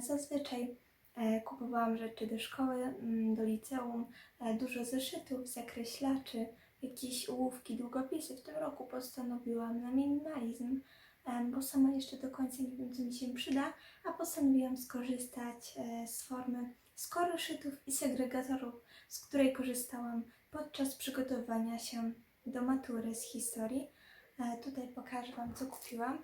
Zazwyczaj e, kupowałam rzeczy do szkoły, mm, do liceum, e, dużo zeszytów, zakreślaczy, jakieś ołówki, długopisy. W tym roku postanowiłam na minimalizm, bo sama jeszcze do końca nie wiem, co mi się przyda, a postanowiłam skorzystać e, z formy skoroszytów i segregatorów, z której korzystałam podczas przygotowania się do matury z historii. E, Tutaj pokażę Wam, co kupiłam.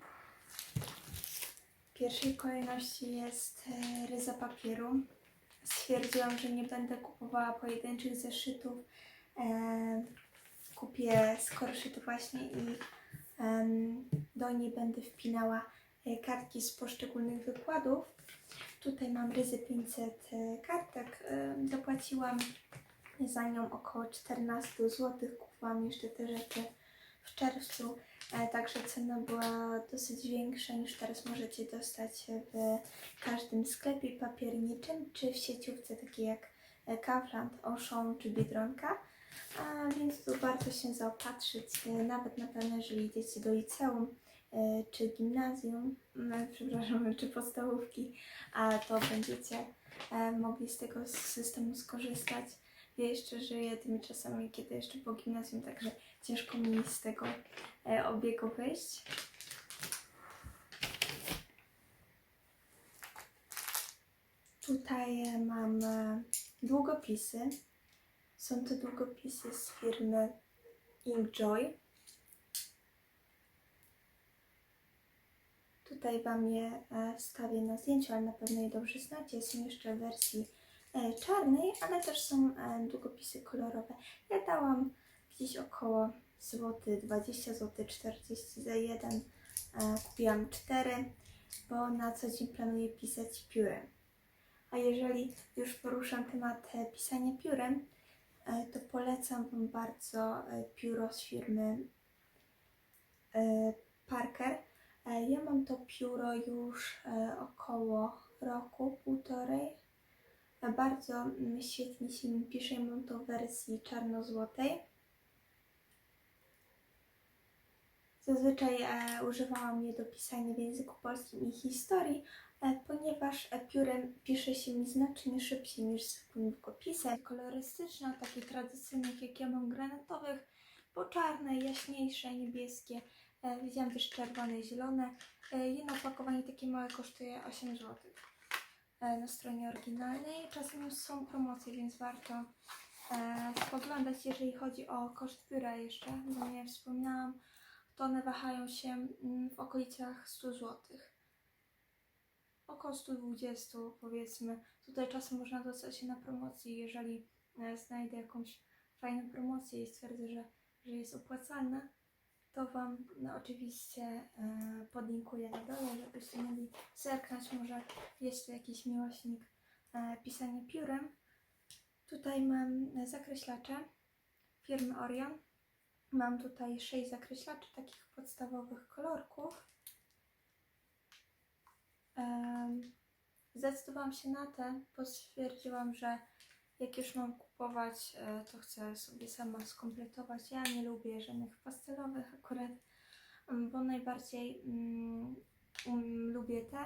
Pierwszej kolejności jest e, ryza papieru. Stwierdziłam, że nie będę kupowała pojedynczych zeszytów. E, Kupię skoroszyty właśnie i do niej będę wpinała e, kartki z poszczególnych wykładów. Tutaj mam ryzy 500 e, kartek. Zapłaciłam za nią około 14 zł. Kupiłam jeszcze te rzeczy w czerwcu, e, także cena była dosyć większa niż teraz możecie dostać w każdym sklepie papierniczym czy w sieciówce takiej jak e, Kaufland, Auchan czy Biedronka. A więc tu warto się zaopatrzyć, e, nawet na pewno jeżeli idziecie do liceum czy gimnazjum, mm, przepraszam, czy podstawówki, a to będziecie mogli z tego systemu skorzystać. Ja jeszcze żyję tymi czasami, kiedy jeszcze po gimnazjum, także ciężko mi z tego e, obiegu wyjść. Tutaj e, mam e, długopisy. Są to długopisy z firmy Inkjoy. Tutaj Wam je wstawię na zdjęciu, ale na pewno je dobrze znacie. Są jeszcze w wersji czarnej, ale też są e, długopisy kolorowe. Ja dałam gdzieś około złoty 20 zł 40 za jeden. E, kupiłam cztery, bo na co dzień planuję pisać piórem. A jeżeli już poruszam temat e, pisania piórem, e, to polecam Wam bardzo e, pióro z firmy e, Parker. E, Ja mam to pióro już e, około roku, półtorej. Bardzo świetnie się mi pisze. Mam to w wersji czarno-złotej. Zazwyczaj e, używałam je do pisania w języku polskim i historii, e, ponieważ piórem pisze się mi znacznie szybciej niż zwykłym długopisem. Kolorystyczne, takie tradycyjnych jak ja mam granatowych, bo czarne, jaśniejsze, niebieskie. E, widziałam też czerwone, zielone. E, jedno opakowanie takie małe kosztuje 8 zł na stronie oryginalnej. Czasem są promocje, więc warto e, spoglądać, jeżeli chodzi o koszt pióra jeszcze, bo nie wspominałam to one wahają się mm, w okolicach 100 zł. Około 120 powiedzmy. Tutaj czasem można dostać się na promocji, jeżeli e, znajdę jakąś fajną promocję i stwierdzę, że, że jest opłacalna, to Wam no, oczywiście e, podlinkuję na dole, żebyście mieli zerknąć. Może jest tu jakiś miłośnik e, pisania piórem. Tutaj mam zakreślacze firmy Orion. Mam tutaj 6 zakreślaczy takich podstawowych kolorków. Zdecydowałam się na te, bo stwierdziłam, że jak już mam kupować, e, to chcę sobie sama skompletować. Ja nie lubię żadnych pastelowych akurat, mm, bo najbardziej mm, um, lubię te.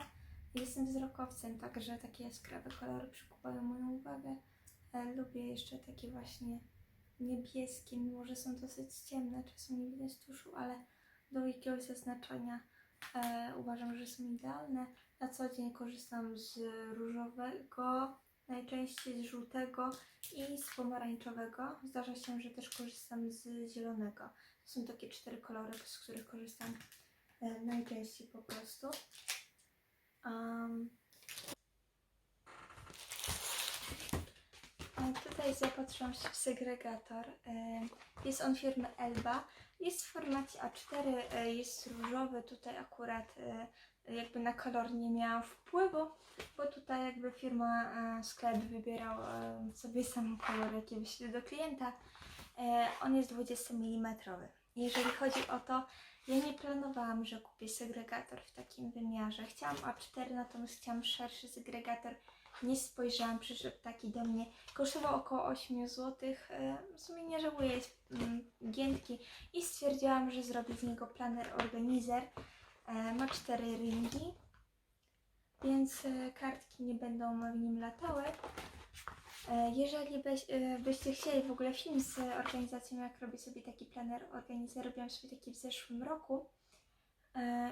Jestem wzrokowcem, także takie jaskrawe kolory przykuwają moją uwagę. E, lubię jeszcze takie właśnie niebieskie, mimo że są dosyć ciemne, czasem nie widać tuszu, ale do jakiegoś zaznaczenia e, uważam, że są idealne. Na co dzień korzystam z różowego, najczęściej z żółtego i z pomarańczowego. Zdarza się, że też korzystam z zielonego. To są takie cztery kolory, z których korzystam e, najczęściej po prostu. Um, Tutaj zapatrzyłam się w segregator. E, Jest on firmy Elba. Jest w formacie A4, e, jest różowy. Tutaj akurat jakby na kolor nie miałam wpływu, bo tutaj jakby firma, e, sklep wybierał e, sobie sam kolor, jaki wyśle do klienta. E, On jest 20 mm. Jeżeli chodzi o to, ja nie planowałam, że kupię segregator w takim wymiarze. Chciałam A4, natomiast chciałam szerszy segregator nie spojrzałam, przyszedł taki do mnie. Kosztował około 8 zł. W sumie nie żałuję, jest mm, giętki. I stwierdziłam, że zrobię z niego planer organizer. E, ma cztery ringi, więc e, kartki nie będą w nim latały. E, Jeżeli byś, byście chcieli w ogóle film z organizacją, jak robię sobie taki planer organizacji, robiłam sobie taki w zeszłym roku.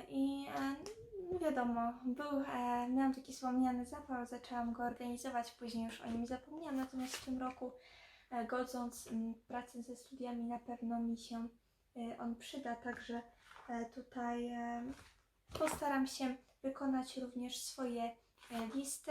I no wiadomo, był, miałam taki wspomniany zapał, zaczęłam go organizować, później już o nim zapomniałam, natomiast w tym roku, godząc pracę ze studiami, na pewno mi się on przyda, także tutaj e, postaram się wykonać również swoje e, listy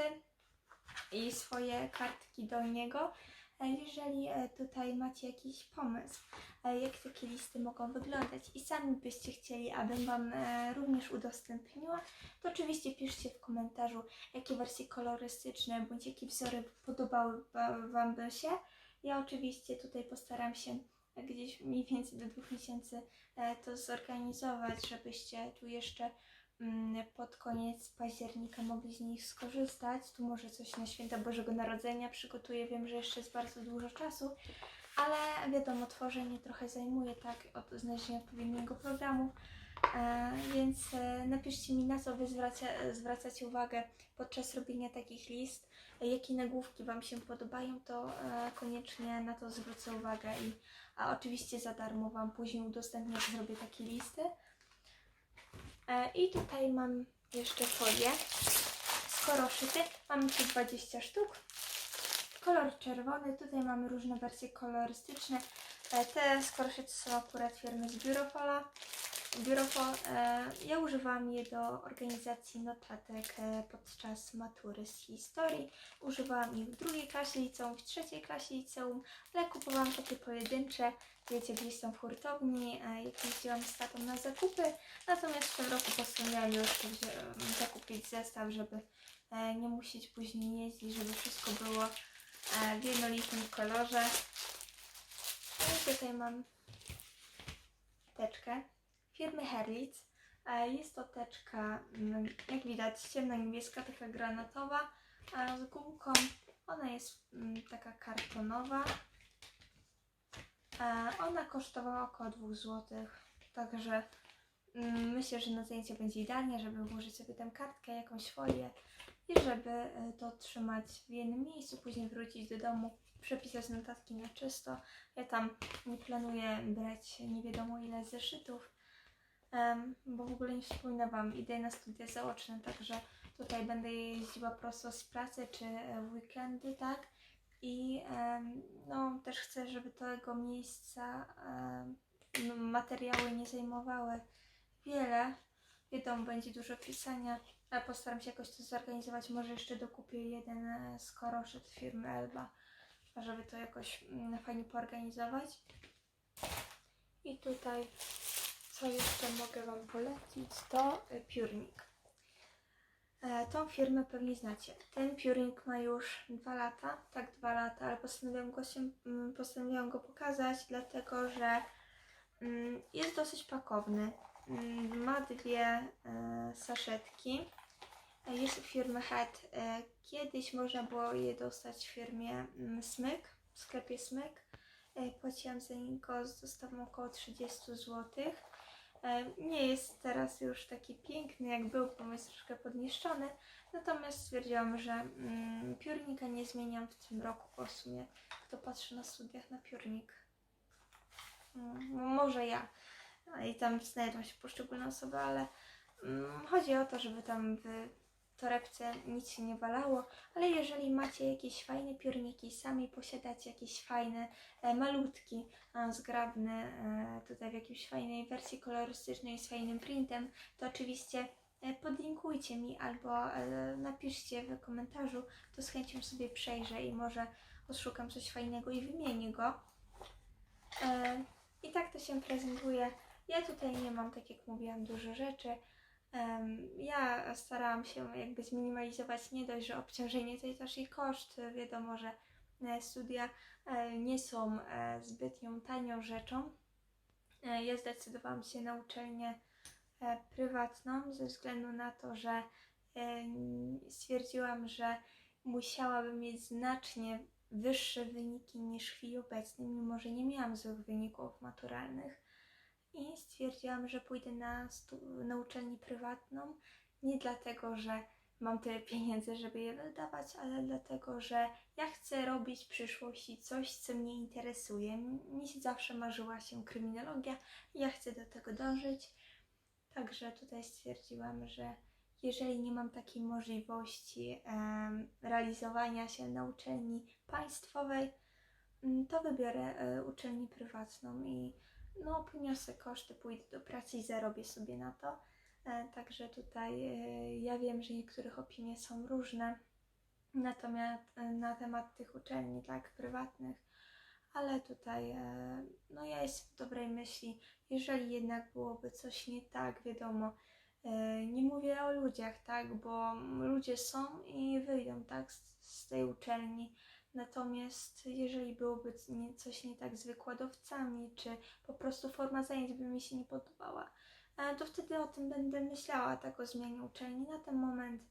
i swoje kartki do niego. E, Jeżeli e, tutaj macie jakiś pomysł, e, jak takie listy mogą wyglądać i sami byście chcieli, abym Wam e, również udostępniła, to oczywiście piszcie w komentarzu, jakie wersje kolorystyczne bądź jakie wzory podobały wa- Wam by się. Ja oczywiście tutaj postaram się gdzieś mniej więcej do dwóch miesięcy e, to zorganizować, żebyście tu jeszcze mm, pod koniec października mogli z nich skorzystać. Tu może coś na święta Bożego Narodzenia przygotuję. Wiem, że jeszcze jest bardzo dużo czasu, ale wiadomo, tworzenie trochę zajmuje, tak, od znalezienia odpowiedniego programu. E, więc e, napiszcie mi, na co Wy zwraca, zwracacie uwagę podczas robienia takich list. E, jakie nagłówki Wam się podobają, to koniecznie na to zwrócę uwagę. I, a oczywiście za darmo Wam później udostępnię, jak zrobię takie listy. I tutaj mam jeszcze folię skoro szyty. Mamy tu 20 sztuk. Kolor czerwony. Tutaj mamy różne wersje kolorystyczne. Te skoroszyty są akurat firmy z Biurofola. Biurofol. E, ja używałam je do organizacji notatek e, podczas matury z historii. Używałam ich w drugiej klasie liceum, w trzeciej klasie liceum, ale kupowałam takie pojedyncze, wiecie, gdzieś tam w hurtowni, e, jak jeździłam z tatą na zakupy. Natomiast w tym roku postanowiłam już zakupić zestaw, żeby nie musieć później jeździć, żeby wszystko było w jednolitym kolorze. No I tutaj mam teczkę firmy Herlitz. E, Jest to teczka, mm, jak widać, ciemno-niebieska, taka granatowa, z gumką. Ona jest mm, taka kartonowa. E, Ona kosztowała około 2 zł, także mm, myślę, że na zajęcie będzie idealnie, żeby włożyć sobie tę kartkę, jakąś folię i żeby e, to trzymać w jednym miejscu, później wrócić do domu, przepisać notatki na czysto. Ja tam nie planuję brać nie wiadomo ile zeszytów, bo w ogóle nie wspominam Wam, idę na studia zaoczne, także tutaj będę jeździła prosto z pracy czy e, w weekendy, tak? I no, też chcę, żeby tego miejsca materiały nie zajmowały wiele. Wiadomo, będzie dużo pisania, ale postaram się jakoś to zorganizować. Może jeszcze dokupię jeden e, skoroszyt firmy Elba, żeby to jakoś mm, fajnie poorganizować. I tutaj, co jeszcze mogę Wam polecić, to e, piórnik. E, Tą firmę pewnie znacie. Ten piórnik ma już dwa lata, tak dwa lata, ale postanowiłam go, się, mm, postanowiłam go pokazać, dlatego że mm, jest dosyć pakowny. Mm, Ma dwie e, saszetki. Jest firmy Head. Kiedyś można było je dostać w firmie Smyk, w sklepie Smyk. Płaciłam za niego z dostawą około 30 zł. E, Nie jest teraz już taki piękny jak był, bo jest troszkę podniszczony. Natomiast stwierdziłam, że mm, piórnika nie zmieniam w tym roku, bo w sumie kto patrzy na studiach na piórnik? Mm, może ja. I tam znajdą się poszczególne osoby, ale mm, chodzi o to, żeby tam torebce nic się nie walało. Ale jeżeli macie jakieś fajne piórniki, sami posiadacie jakieś fajne, e, malutki, e, e, tutaj w jakiejś fajnej wersji kolorystycznej z fajnym printem, to oczywiście e, podlinkujcie mi albo e, napiszcie w komentarzu, to z chęcią sobie przejrzę i może odszukam coś fajnego i wymienię go. E, I tak to się prezentuje. Ja tutaj nie mam, tak jak mówiłam, dużo rzeczy. Ja starałam się jakby zminimalizować nie dość, że obciążenie, to też i koszt. Wiadomo, że e, studia e, nie są e, zbytnią tanią rzeczą. Ja zdecydowałam się na uczelnię prywatną ze względu na to, że stwierdziłam, że musiałabym mieć znacznie wyższe wyniki niż w chwili obecnej, mimo że nie miałam złych wyników maturalnych. I stwierdziłam, że pójdę na, na uczelnię prywatną. Nie dlatego, że mam tyle pieniędzy, żeby je wydawać, ale dlatego, że ja chcę robić w przyszłości coś, co mnie interesuje. Mnie się zawsze marzyła się kryminologia ja chcę do tego dążyć. Także tutaj stwierdziłam, że jeżeli nie mam takiej możliwości em, realizowania się na uczelni państwowej, to wybiorę e, uczelnię prywatną i no, poniosę koszty, pójdę do pracy i zarobię sobie na to. E, Także tutaj e, ja wiem, że niektórych opinie są różne natomiast e, na temat tych uczelni, tak, prywatnych, ale tutaj no ja jestem w dobrej myśli, jeżeli jednak byłoby coś nie tak, wiadomo, nie mówię o ludziach, tak, bo ludzie są i wyjdą, tak, z, z tej uczelni, natomiast jeżeli byłoby coś nie tak z wykładowcami, czy po prostu forma zajęć by mi się nie podobała, e, to wtedy o tym będę myślała, tak, o zmianie uczelni. Na ten moment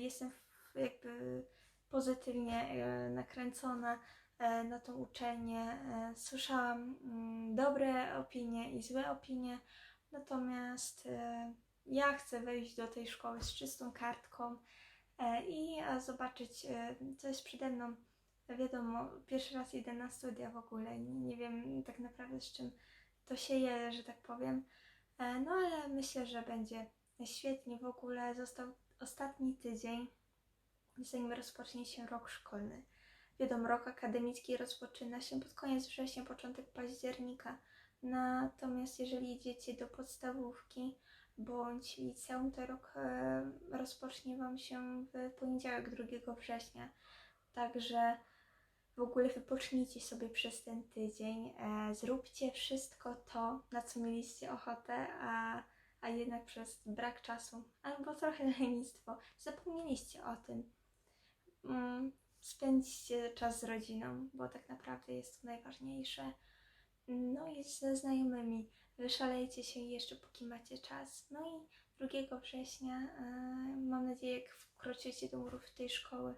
jestem jakby pozytywnie e, nakręcona e, na tą uczelnię. Słyszałam dobre opinie i złe opinie, natomiast ja chcę wejść do tej szkoły z czystą kartką i zobaczyć, co jest przede mną. Wiadomo, pierwszy raz idę na studia w ogóle, nie, nie wiem tak naprawdę z czym to się je, że tak powiem. E, No ale myślę, że będzie świetnie. W ogóle został ostatni tydzień, zanim rozpocznie się rok szkolny. Wiadomo, rok akademicki rozpoczyna się pod koniec września, początek października. Natomiast jeżeli idziecie do podstawówki bądź liceum, to rok e, rozpocznie Wam się w poniedziałek 2 września. Także w ogóle wypocznijcie sobie przez ten tydzień, e, zróbcie wszystko to, na co mieliście ochotę, a, a jednak przez brak czasu albo trochę lenistwo zapomnieliście o tym. Mm, spędźcie czas z rodziną, bo tak naprawdę jest to najważniejsze. No i ze znajomymi wyszalejcie się jeszcze póki macie czas. No i 2 września, e, mam nadzieję, jak wkroczycie do murów tej szkoły,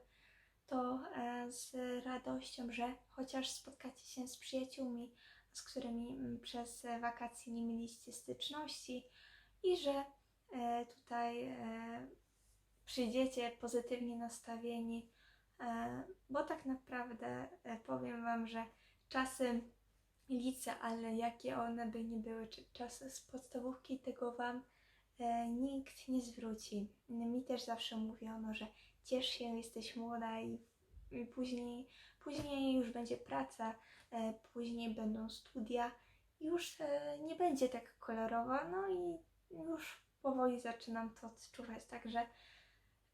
to e, z radością, że chociaż spotkacie się z przyjaciółmi, z którymi przez wakacje nie mieliście styczności i że e, tutaj e, przyjdziecie pozytywnie nastawieni, bo tak naprawdę powiem Wam, że czasy licealne, jakie one by nie były, czy czasy z podstawówki, tego Wam nikt nie zwróci. Mi też zawsze mówiono, że ciesz się, jesteś młoda i, później, później już będzie praca, e, później będą studia, już e, nie będzie tak kolorowo, no i już powoli zaczynam to odczuwać, także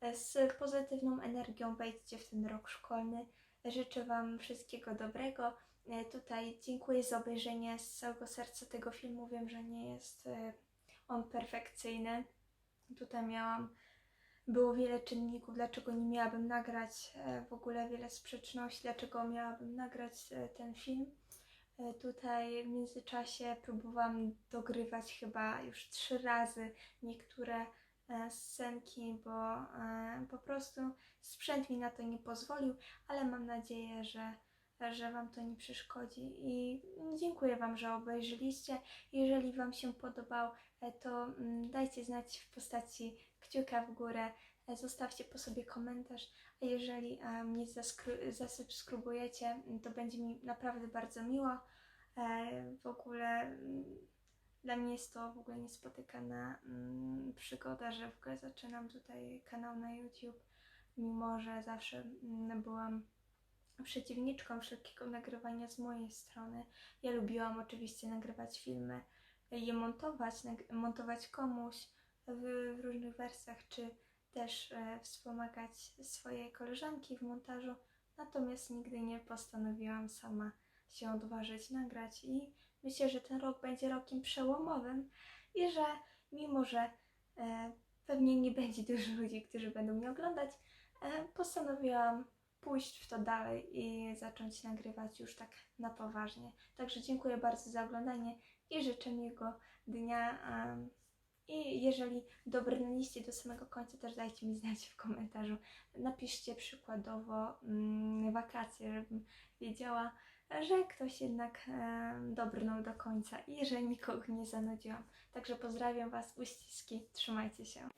e, z pozytywną energią wejdźcie w ten rok szkolny. Życzę Wam wszystkiego dobrego. Tutaj dziękuję za obejrzenie z całego serca tego filmu. Wiem, że nie jest on perfekcyjny. Tutaj miałam, było wiele czynników, dlaczego nie miałabym nagrać, e, w ogóle wiele sprzeczności, dlaczego miałabym nagrać e, ten film. E, Tutaj w międzyczasie próbowałam dogrywać chyba już trzy razy niektóre scenki, bo po prostu sprzęt mi na to nie pozwolił, ale mam nadzieję, że, że Wam to nie przeszkodzi. I dziękuję Wam, że obejrzyliście. Jeżeli Wam się podobał, to mm, dajcie znać w postaci kciuka w górę, e, zostawcie po sobie komentarz, a jeżeli e, mnie zasubskrybujecie, to będzie mi naprawdę bardzo miło. E, W ogóle mm, dla mnie jest to w ogóle niespotykana mm, przygoda, że w ogóle zaczynam tutaj kanał na YouTube, mimo że zawsze mm, byłam przeciwniczką wszelkiego nagrywania z mojej strony. Ja lubiłam oczywiście nagrywać filmy, je montować, montować komuś w, w różnych wersjach, czy też e, wspomagać swoje koleżanki w montażu. Natomiast nigdy nie postanowiłam sama się odważyć nagrać i myślę, że ten rok będzie rokiem przełomowym i że mimo, że e, pewnie nie będzie dużo ludzi, którzy będą mnie oglądać, e, postanowiłam pójść w to dalej i zacząć nagrywać już tak na poważnie. Także dziękuję bardzo za oglądanie i życzę miłego dnia. I jeżeli dobrnęliście do samego końca, też dajcie mi znać w komentarzu. Napiszcie przykładowo mm, wakacje, żebym wiedziała, że ktoś jednak e, dobrnął do końca i że nikogo nie zanudziłam. Także pozdrawiam Was, uściski, trzymajcie się.